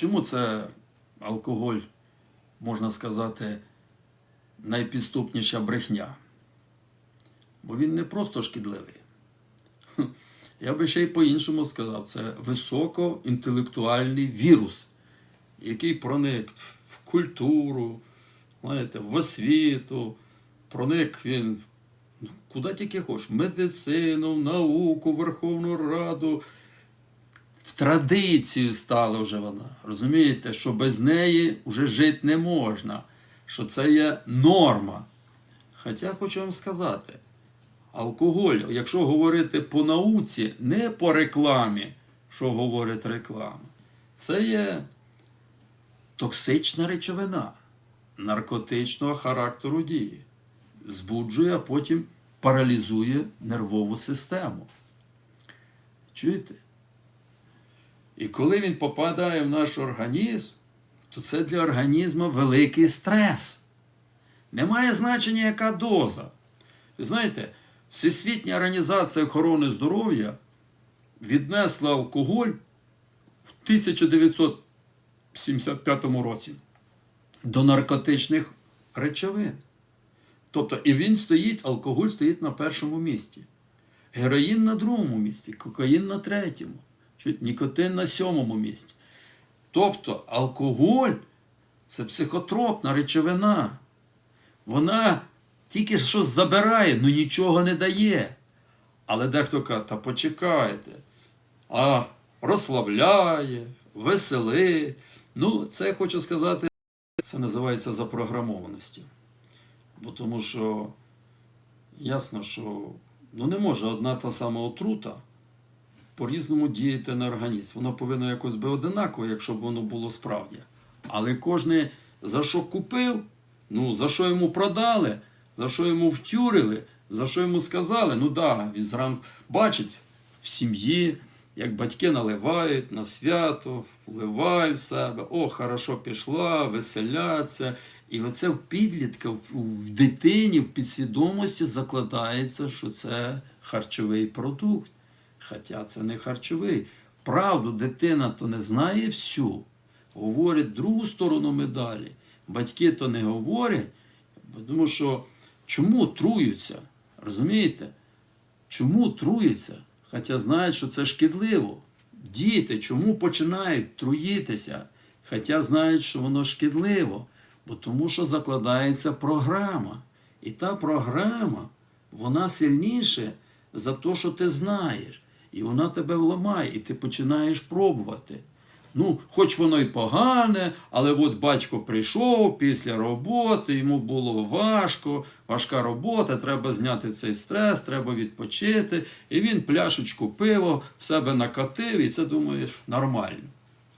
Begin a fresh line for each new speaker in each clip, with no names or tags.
Чому це алкоголь, можна сказати, найпідступніша брехня? Бо він не просто шкідливий. Я би ще й по-іншому сказав, це високоінтелектуальний вірус, який проник в культуру, знаєте, в освіту, проник він куди тільки хочеш, в медицину, в науку, в Верховну Раду. В традицію стала вже вона. Розумієте, що без неї вже жити не можна, що це є норма. Хоча хочу вам сказати, алкоголь, якщо говорити по науці, не по рекламі, що говорить реклама, це є токсична речовина наркотичного характеру дії. Збуджує, а потім паралізує нервову систему. Чуєте? І коли він попадає в наш організм, то це для організму великий стрес. Немає значення, яка доза. Ви знаєте, Всесвітня організація охорони здоров'я віднесла алкоголь в 1975 році до наркотичних речовин. Тобто, і він стоїть, алкоголь стоїть на першому місці. Героїн на другому місці, кокаїн на третьому, нікотин на сьомому місці. Тобто алкоголь це психотропна речовина. Вона тільки щось забирає, ну нічого не дає. Але дехто каже, та почекайте, а розслабляє, веселить. Ну, це я хочу сказати, це називається запрограмованістю. Бо тому що ясно, що ну, не може одна та сама отрута по-різному діяти на організм. Вона повинна якось би одинаково, якщо б воно було справді. Але кожен за що купив, ну за що йому продали, за що йому втюрили, за що йому сказали, ну да, він зранку бачить в сім'ї, як батьки наливають на свято, вливають в себе, о, хорошо пішла, веселяться. І оце в підлітка, в дитині, в підсвідомості закладається, що це харчовий продукт. Хоча це не харчовий. Правду дитина то не знає всю, говорить другу сторону медалі. Батьки то не говорять, тому що чому труються? Розумієте? Чому труються? Хоча знають, що це шкідливо. Діти чому починають труїтися? Хоча знають, що воно шкідливо. Бо тому що закладається програма. І та програма, вона сильніше за те, що ти знаєш. І вона тебе вламає, і ти починаєш пробувати. Ну, хоч воно й погане, але от батько прийшов після роботи, йому було важко, важка робота, треба зняти цей стрес, треба відпочити. І він пляшечку пива в себе накатив, і це думаєш нормально.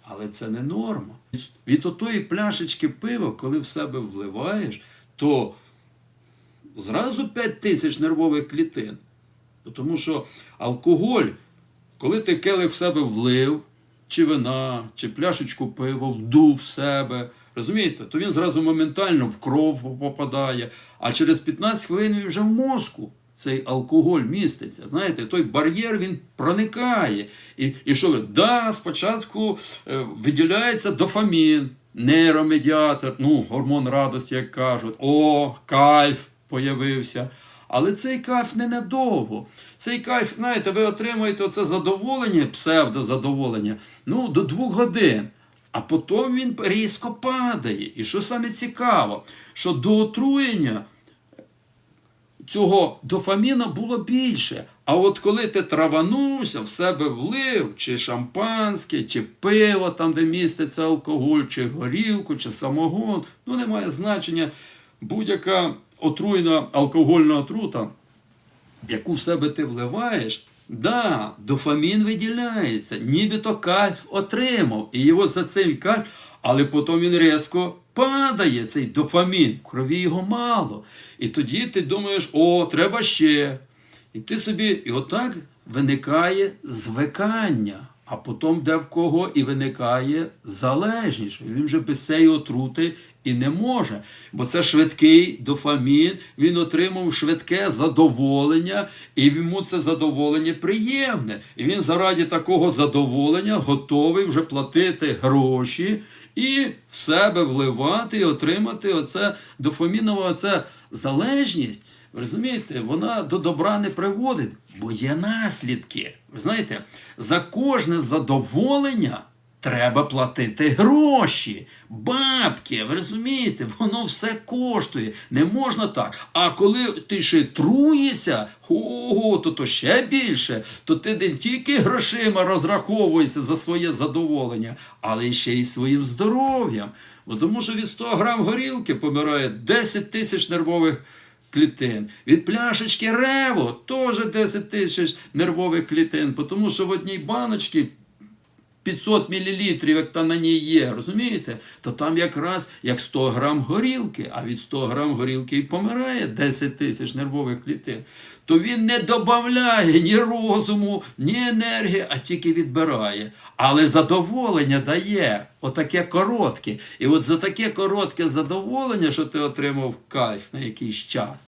Але це не норма. Від отої пляшечки пива, коли в себе вливаєш, то зразу 5 тисяч нервових клітин. Тому що алкоголь, коли ти келих в себе влив, чи вина, чи пляшечку пива, вдув в себе, розумієте, то він зразу моментально в кров попадає, а через 15 хвилин він вже в мозку. Цей алкоголь міститься. Знаєте, той бар'єр він проникає. І і що ви? Да, спочатку е, виділяється дофамін, нейромедіатор, ну, гормон радості, як кажуть, о, кайф появився. Але цей кайф ненадовго. Цей кайф, знаєте, ви отримуєте це задоволення, псевдозадоволення, ну, до двох годин. А потім він різко падає. І що саме цікаво, що до отруєння цього дофаміна було більше. А от коли ти траванувся, в себе влив, чи шампанське, чи пиво, там, де міститься алкоголь, чи горілку, чи самогон, ну немає значення будь-яка отруєна алкогольна отрута, яку в себе ти вливаєш, да, дофамін виділяється, нібито кайф отримав. І його за цей кайф, але потім він різко падає, цей дофамін, в крові його мало. І тоді ти думаєш, о, треба ще. І ти собі, і отак виникає звикання. А потім де в кого і виникає залежність. Він вже без цієї отрути і не може. Бо це швидкий дофамін, він отримав швидке задоволення, і йому це задоволення приємне. І він заради такого задоволення готовий вже платити гроші і в себе вливати і отримати оце дофамінове оце залежність. Розумієте, вона до добра не приводить, бо є наслідки. Ви знаєте, за кожне задоволення треба платити гроші, бабки. Ви розумієте, воно все коштує. Не можна так. А коли ти ще труєшся, ого, то, то ще більше, то ти не тільки грошима розраховуєшся за своє задоволення, але ще й своїм здоров'ям. Бо тому що від 100 грам горілки помирає 10 тисяч нервових клітин. Від пляшечки рево теж 10 тисяч нервових клітин, тому що в одній баночці 500 мл, як там на ній є, розумієте? То там якраз як 100 грам горілки, а від 100 грам горілки і помирає 10 тисяч нервових клітин. То він не додає ні розуму, ні енергії, а тільки відбирає. Але задоволення дає отаке коротке. І от за таке коротке задоволення, що ти отримав кайф на якийсь час.